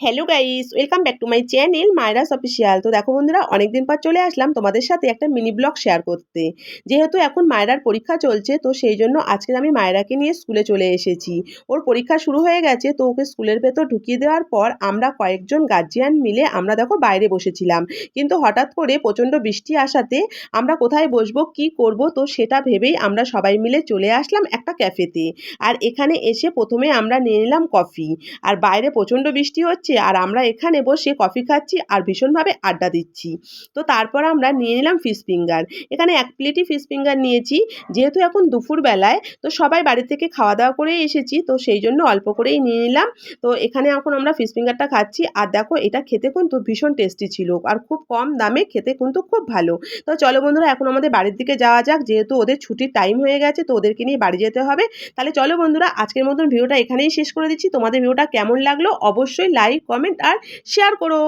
Hello guys welcome back to my channel Myra's official তো দেখো বন্ধুরা, অনেকদিন পর চলে আসলাম তোমাদের সাথে একটা মিনি ব্লগ শেয়ার করতে। যেহেতু এখন মায়রার পরীক্ষা চলছে, তো সেই জন্য আজকে আমি মায়রাকে নিয়ে স্কুলে চলে এসেছি। ওর পরীক্ষা শুরু হয়ে গেছে, তো ওকে স্কুলের ভেতর ঢুকিয়ে দেওয়ার পর আমরা কয়েকজন গার্জিয়ান মিলে আমরা দেখো বাইরে বসেছিলাম। কিন্তু হঠাৎ করে প্রচণ্ড বৃষ্টি আসাতে আমরা কোথায় বসবো, কি করব, তো সেটা ভেবেই আমরা সবাই মিলে চলে আসলাম একটা ক্যাফেতে আর এখানে এসে প্রথমে আমরা নিয়ে নিলাম কফি আর বাইরে প্রচণ্ড বৃষ্টি হচ্ছে আর আমরা এখানে বসে কফি খাচ্ছি আর ভীষণভাবে আড্ডা দিচ্ছি। তো তারপর আমরা নিয়ে নিলাম ফিশ ফিঙ্গার এখানে এক প্লেটই ফিশ ফিঙ্গার নিয়েছি। যেহেতু এখন দুপুর বেলায় তো সবাই বাড়ি থেকে খাওয়া দাওয়া করে এসেছি, তো সেই জন্য অল্প করেই নিয়ে নিলাম। তো এখানে এখন আমরা ফিশ ফিঙ্গারটা খাচ্ছি। আর দেখো, এটা খেতে কিন্তু ভীষণ টেস্টি ছিল আর খুব কম দামে খেতে কিন্তু খুব ভালো। তো চলো বন্ধুরা, এখন আমাদের বাড়ির দিকে যাওয়া যাক। যেহেতু ওদের ছুটির টাইম হয়ে গেছে, তো ওদেরকে নিয়ে বাড়ি যেতে হবে। তাহলে চলো বন্ধুরা, আজকের মতন ভিডিওটা এখানেই শেষ করে দিচ্ছি। তোমাদের ভিডিওটা কেমন লাগল? অবশ্যই কমেন্ট আর শেয়ার করো।